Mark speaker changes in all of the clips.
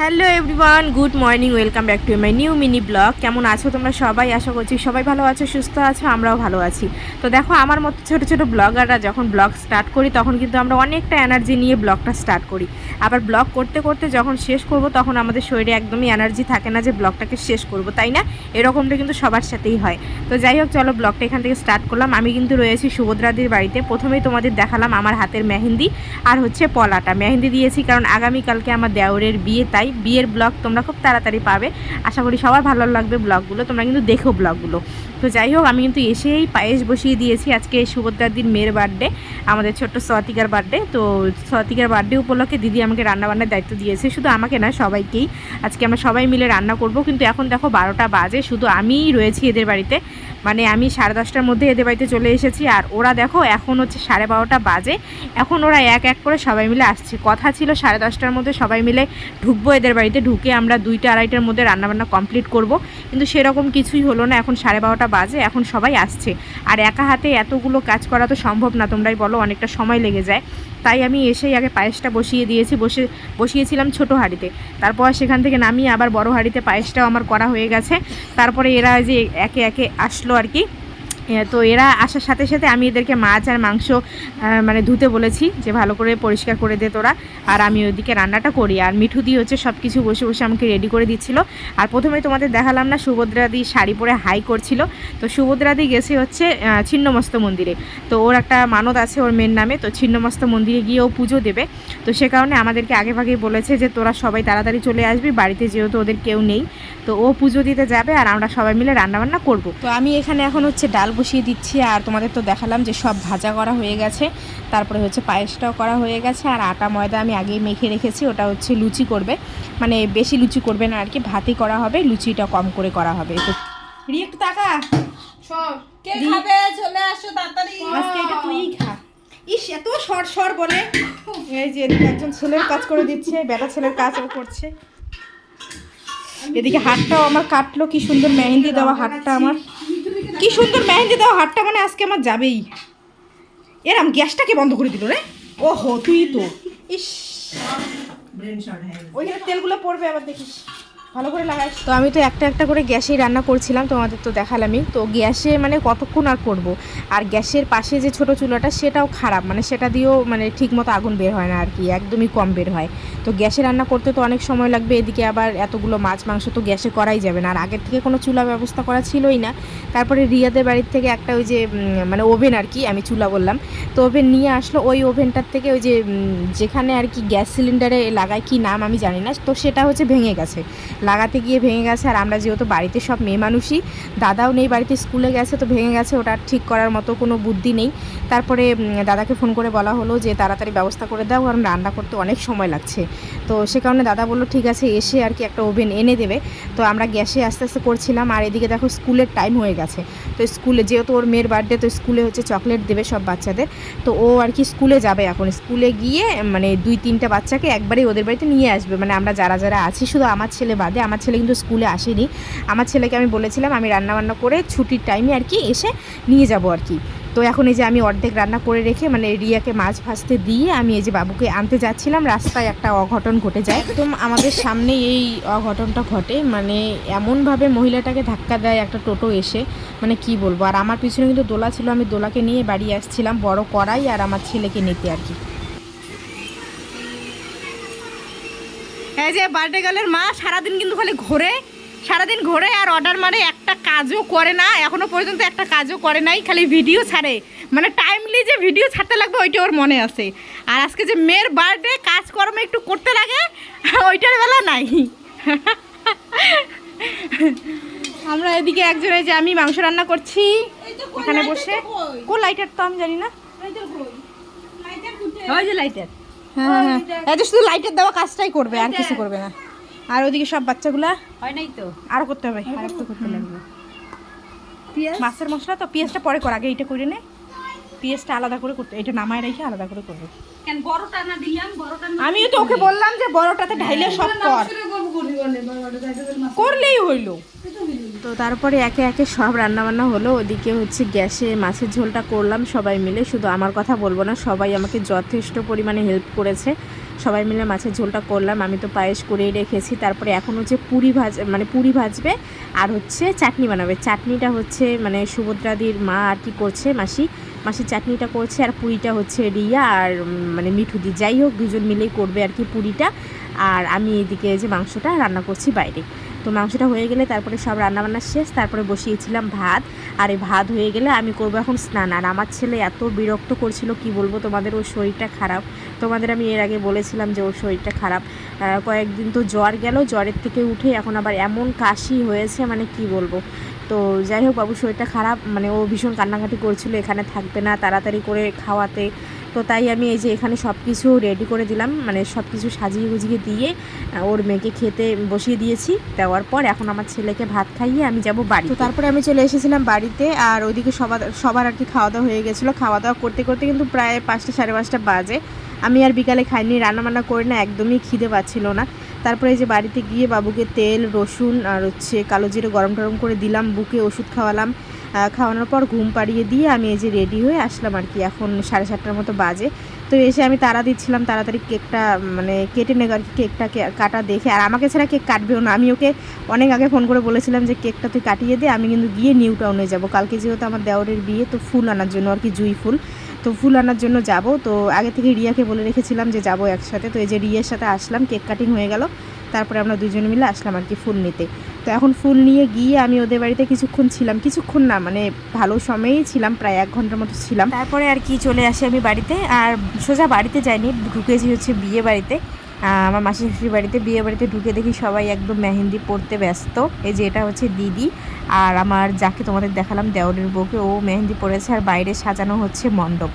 Speaker 1: Hello everyone, good morning, welcome back to my new mini blog. কেমন আছো তোমরা সবাই? আশা করছি সবাই ভালো আছো, সুস্থ আছো, আমরাও ভালো আছি। তো দেখো, আমার মতো ছোটো ছোটো ব্লগাররা যখন ব্লগ স্টার্ট করি, তখন কিন্তু আমরা অনেকটা এনার্জি নিয়ে ব্লগটা স্টার্ট করি। আবার ব্লগ করতে করতে যখন শেষ করব, তখন আমাদের শরীরে একদমই এনার্জি থাকে না যে ব্লগটাকে শেষ করব, তাই না? এরকমটা কিন্তু সবার সাথেই হয়। তো যাই হোক, চলো ব্লগটা এখান থেকে স্টার্ট করলাম। আমি কিন্তু রয়েছি সুভদ্রাদির বাড়িতে। প্রথমেই তোমাদের দেখালাম আমার হাতের মেহেন্দি আর হচ্ছে পলাটা। মেহেন্দি দিয়েছি কারণ আগামীকালকে আমার দেওরের বিয়ে, তাই বিয়ের ব্লগ তোমরা খুব তাড়াতাড়ি পাবে। আশা করি সবার ভালো লাগবে ব্লগগুলো। তোমরা কিন্তু দেখো ব্লগগুলো। তো যাই হোক, আমি কিন্তু এসেই পায়েস বসিয়ে দিয়েছি আজকে সুভদ্রার দিন মেয়ের বার্থডে আমাদের ছোট্ট সতিকার বার্থডে তো সতিকার বার্থডে উপলক্ষে দিদি আমাকে রান্নাবান্নার দায়িত্ব দিয়েছে, শুধু আমাকে না, সবাইকেই। আজকে আমরা সবাই মিলে রান্না করব, কিন্তু এখন দেখো বারোটা বাজে, শুধু আমিই রয়েছি এদের বাড়িতে। মানে আমি সাড়ে দশটার মধ্যে এদের বাড়িতে চলে এসেছি, আর ওরা দেখো এখন হচ্ছে সাড়ে বারোটা বাজে। এখন ওরা এক এক করে সবাই মিলে আসছে। কথা ছিল সাড়ে দশটার মধ্যে সবাই মিলে ঢুকবো এদের বাড়িতে, ঢুকে আমরা দুইটা আড়াইটার মধ্যে রান্নাবান্না কমপ্লিট করব। কিন্তু সেরকম কিছুই হলো না, এখন সাড়ে বারোটা বাজে, এখন সবাই আসছে। আর একা হাতে এতগুলো কাজ করা তো সম্ভব না, তোমরাই বলো, অনেকটা সময় লেগে যায়। তাই আমি এসেই আগে পায়েসটা বসিয়ে দিয়েছি, বসে, বসিয়েছিলাম ছোটো হাঁড়িতে। তারপর সেখান থেকে নামিয়ে আবার বড় হাঁড়িতে পায়েসটাও আমার করা হয়ে গেছে। তারপরে এরা যে একে একে আসলো আর কি তো এরা আসার সাথে সাথে আমি এদেরকে মাছ আর মাংস মানে ধুতে বলেছি যে ভালো করে পরিষ্কার করে দে তোরা। আর আমি ওইদিকে রান্নাটা করি। আর মিঠু দিয়ে হচ্ছে সব কিছু বসে বসে আমাকে রেডি করে দিচ্ছিল। আর প্রথমে তোমাদের দেখালাম না সুভদ্রাদি শাড়ি পরে হাই করছিল। তো সুভদ্রাদি গেছে হচ্ছে ছিন্নমস্ত মন্দিরে। তো ওর একটা মানত আছে ওর মেয়ের নামে। তো ছিন্নমস্ত মন্দিরে গিয়ে ও পুজো দেবে। তো সে কারণে আমাদেরকে আগে ভাগেই বলেছে যে, তোরা সবাই তাড়াতাড়ি চলে আসবি। বাড়িতে যেহেতু ওদের কেউ নেই। তো ও পুজো দিতে যাবে আর আমরা সবাই মিলে রান্নাবান্না করব। তো আমি এখানে এখন হচ্ছে ডাল বসিয়ে দিচ্ছি আর তোমাদের তো দেখালাম যে সব ভাজা করা হয়ে গেছে। তারপরে হচ্ছে পায়েসটাও করা হয়ে গেছে আর আটা ময়দা আমি আগেই মেখে রেখেছি ওটা হচ্ছে লুচি করবে। মানে বেশি লুচি করবে না আর কি ভাতই করা হবে লুচিটা কম করে করা হবে। তো রি একটু টাকা
Speaker 2: সব কে খাবে? চলে আসো তাড়াতাড়ি।
Speaker 1: আজকে এটা তুই খা। ইস এত সর সর বলে। এই যে এদিকে একজন ছেলের কাজ করে দিচ্ছে বেটা ছেলের কাজ ও করছে। এদিকে হাতটাও আমার কাটলো কি সুন্দর মেহেন্দি দেওয়া হাতটা আমার। কি সুন্দর মেহেন্দি দাও হাতটা মানে আজকে আমার যাবেই। এরাম গ্যাসটাকে বন্ধ করে দিল রে। ওহো তুই তো। ইস। ওইখানে তেলগুলো পড়বে আবার দেখিস। ভালো করে লাগাই। তো আমি তো একটা একটা করে গ্যাসেই রান্না করছিলাম, তোমাদের তো দেখালামই। তো গ্যাসে মানে কতক্ষণ আর করব? আর গ্যাসের পাশে যে ছোট চুলাটা, সেটাও খারাপ। মানে সেটা দিয়েও মানে ঠিক মতো আগুন বের হয় না আর কি, একদমই কম বের হয়। তো গ্যাসে রান্না করতে তো অনেক সময় লাগবে, এদিকে আবার এতগুলো মাছ মাংস তো গ্যাসে করাই যাবে না। আর আগের থেকে কোনো চুলা ব্যবস্থা করা ছিলই না। তারপরে রিয়াদের বাড়ির থেকে একটা ওই যে মানে ওভেন আর কি, আমি চুলা বললাম। তো ওভেন নিয়ে আসলো, ওই ওভেনটার থেকে ওই যে যেখানে আর কি গ্যাস সিলিন্ডারে লাগায় কি নাম আমি জানি না। তো সেটা হচ্ছে ভেঙে গেছে। লাগাতে গিয়ে ভেঙে গেছে। আর আমরা যেহেতু বাড়িতে সব মেয়ে মানুষই, দাদাও নেই বাড়িতে, স্কুলে গেছে তো ভেঙে গেছে, ওটা ঠিক করার মতো কোনো বুদ্ধি নেই। তারপরে দাদাকে ফোন করে বলা হলো যে, তাড়াতাড়ি ব্যবস্থা করে দাও, কারণ রান্না করতে অনেক সময় লাগছে। তো সে কারণে দাদা বলল, ঠিক আছে, এসে আর কি একটা ওভেন এনে দেবে। তো আমরা গ্যাসে আস্তে আস্তে করছিলাম, আর এদিকে দেখো স্কুলের টাইম হয়ে গেছে। তো স্কুলে, যেহেতু ওর মেয়ের বার্থডে, তো স্কুলে হচ্ছে চকলেট দেবে সব বাচ্চাদের। তো ও আর কি স্কুলে যাবে এখন। স্কুলে গিয়ে মানে দুই তিনটা বাচ্চাকে একবারেই ওদের বাড়িতে নিয়ে আসবে। মানে আমরা যারা যারা আছি, শুধু আমার ছেলে বাদে আমার ছেলে কিন্তু স্কুলে আসেনি। আমার ছেলেকে আমি বলেছিলাম আমি রান্নাবান্না করে ছুটির টাইমে আর কি এসে নিয়ে যাব আর কি। তো এখন এই যে আমি অর্ধেক রান্না করে রেখে মানে রিয়াকে মাছ ভাজতে দিয়ে আমি এই যে বাবুকে আনতে যাচ্ছিলাম, রাস্তায় একটা অঘটন ঘটে যায়। একদম আমাদের সামনে এই অঘটনটা ঘটে মানে এমনভাবে মহিলাটাকে ধাক্কা দেয় একটা টোটো এসে মানে কি বলব? আর আমার পিছনে কিন্তু দোলা ছিল, আমি দোলাকে নিয়ে বাড়ি আসছিলাম, বড় কড়াই আর আমার ছেলেকে নিতে আর কি। এই যে বার্থডে গার্লের মা সারাদিন কিন্তু খালি ঘোরে সারাদিন ঘোরে আর অর্ডার মারে একটা কাজও করে না এখনও পর্যন্ত একটা কাজও করে নাই খালি ভিডিও ছাড়ে। মানে টাইমলি যে ভিডিও ছাড়তে লাগবে ওইটা ওর মনে আছে। আর আজকে যে মেয়ের বার্থডে কাজকর্ম একটু করতে লাগে ওইটার বেলা নাই। আমরা এদিকে একজন যে আমি মাংস রান্না করছি। এখানে বসে। কোন লাইটার তো আমি জানি না? ওই যে লাইটার হ্যাঁ হ্যাঁ এই শুধু লাইটের দেওয়া কাজটাই করবে আর কিছু করবে না। আর ওদিকে সব বাচ্চাগুলা
Speaker 2: হয় নাই তো?
Speaker 1: আরও করতে হবে আর একটু করতে লাগবে মাছের মশলা তো পেঁয়াজটা পরে কর আগে এইটা করে নে। পেঁয়াজটা আলাদা করে করতে এটা নামায় রেখে আলাদা করে করবে।
Speaker 2: কেন বড়টা না দিলাম বড়টা না
Speaker 1: আমিও তো ওকে বললাম যে বড়টাতে ঢাইলে সব কর। করলেই হইল। তো তারপরে একে একে সব রান্নাবান্না হলো ওদিকে হচ্ছে গ্যাসে মাছের ঝোলটা করলাম সবাই মিলে শুধু আমার কথা বলব না সবাই আমাকে যথেষ্ট পরিমাণে হেল্প করেছে। সবাই মিলে মাছের ঝোলটা করলাম আমি তো পায়েস করেই রেখেছি তারপরে এখন হচ্ছে পুরি ভাজ মানে পুরি ভাজবে আর হচ্ছে চাটনি বানাবে। চাটনিটা হচ্ছে মানে সুভদ্রাদির মা আর কি করছে মাসি মাসির চাটনিটা করছে আর পুরিটা হচ্ছে রিয়া আর মানে মিঠুদি। যাই হোক, দুজন মিলেই করবে আর কি পুরিটা। আর আমি এদিকে যে মাংসটা রান্না করছি বাইরে। তো মাংসটা হয়ে গেলে তারপরে সব রান্নাবান্না শেষ। তারপরে বসিয়েছিলাম ভাত। আর এই ভাত হয়ে গেলে আমি করব এখন স্নান। আর আমার ছেলে এত বিরক্ত করছিল, কি বলব তোমাদের? ওর শরীরটা খারাপ। তোমাদের আমি এর আগে বলেছিলাম যে ওর শরীরটা খারাপ। কয়েকদিন তো জ্বর গেল। জ্বরের থেকে উঠে এখন আবার এমন কাশি হয়েছে মানে কি বলব? তো যাই হোক বাবু, শরীরটা খারাপ মানে ও ভীষণ কান্নাকাটি করছিল, এখানে থাকবে না, তাড়াতাড়ি করে খাওয়াতে। তো তাই আমি এই যে এখানে সব কিছু রেডি করে দিলাম মানে সব কিছু সাজিয়ে গুজিয়ে দিয়ে ওর মেয়েকে খেতে বসিয়ে দিয়েছি। দেওয়ার পর এখন আমার ছেলেকে ভাত খাইয়ে আমি যাব বাড়ি তো তারপরে আমি চলে এসেছিলাম বাড়িতে, আর ওইদিকে সবার সবার আর কি খাওয়া দাওয়া হয়ে গেছিল। খাওয়া দাওয়া করতে করতে কিন্তু প্রায় পাঁচটা সাড়ে পাঁচটা বাজে। আমি আর বিকালে খাইনি, রান্নাবান্না করে না, একদমই খিদে পাচ্ছিল না। তারপরে এই যে বাড়িতে গিয়ে বাবুকে তেল, রসুন আর হচ্ছে কালো জিরে গরম টরম করে দিলাম, বুকে ওষুধ খাওয়ালাম। খাওয়ানোর পর ঘুম পাড়িয়ে দিয়ে আমি এই যে রেডি হয়ে আসলাম আর কি। এখন সাড়ে সাতটার মতো বাজে। তো এসে আমি তাড়া দিচ্ছিলাম, তাড়াতাড়ি কেকটা মানে কেটে নেব আর কি, কেকটা কাটা দেখে। আর আমাকে ছাড়া কেক কাটবেও না। আমি ওকে অনেক আগে ফোন করে বলেছিলাম যে, কেকটা তুই কাটিয়ে দে, আমি কিন্তু গিয়ে নিউ টাউনে যাব। কালকে যেহেতু আমার দেওরের বিয়ে, তো ফুল আনার জন্য আর কি জুই ফুল। তো ফুল আনার জন্য যাব। তো আগে থেকে রিয়াকে বলে রেখেছিলাম যে যাব একসাথে। তো এই যে রিয়ার সাথে আসলাম, কেক কাটিং হয়ে গেল। তারপরে আমরা দুজন মিলে আসলাম আর কি ফুল নিতে। তো এখন ফুল নিয়ে গিয়ে আমি ওদের বাড়িতে কিছুক্ষণ ছিলাম। কিছুক্ষণ না মানে ভালো সময়েই ছিলাম, প্রায় এক ঘণ্টার মতো ছিলাম। তারপরে আর কি চলে আসি আমি বাড়িতে। আর সোজা বাড়িতে যাইনি, ঢুকেছি হচ্ছে বিয়ে বাড়িতে। আমার মাসি শাশুড়ির বাড়িতে, বিয়ে বাড়িতে ঢুকে দেখি সবাই একদম মেহেন্দি পড়তে ব্যস্ত। এই যে এটা হচ্ছে দিদি। আর আমার যাকে তোমাদের দেখালাম, দেওরের বউকে, ও মেহেন্দি পড়েছে আর বাইরে সাজানো হচ্ছে মণ্ডপ।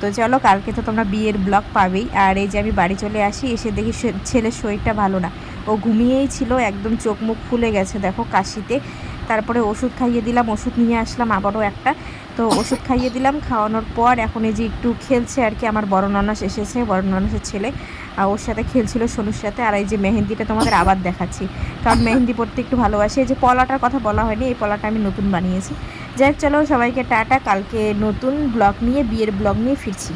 Speaker 1: তো চলো, কালকে তো তোমরা বিয়ের ব্লগ পাবেই। আর এই যে আমি বাড়ি চলে আসি, এসে দেখি ছেলের শরীরটা ভালো না। ও ঘুমিয়েই ছিল, একদম চোখ মুখ ফুলে গেছে, দেখো কাশিতে। তারপরে ওষুধ খাইয়ে দিলাম, ওষুধ নিয়ে আসলাম, আবারও একটা। তো ওষুধ খাইয়ে দিলাম। খাওয়ানোর পর এখন এই যে একটু খেলছে আর কি, আমার বড় ননাস এসেছে, বড় ননাসের ছেলে। আর ওর সাথে খেলছিল সোনুর সাথে। আর এই যে মেহেন্দিটা তোমাদের আবার দেখাচ্ছি। কারণ মেহেন্দি পড়তে একটু ভালোবাসি। এই যে পলাটার কথা বলা হয়নি, এই পলাটা আমি নতুন বানিয়েছি। যাই চলো সবাইকে টাটা। কালকে নতুন ব্লগ নিয়ে, বিয়ের ব্লগ নিয়ে ফিরছি।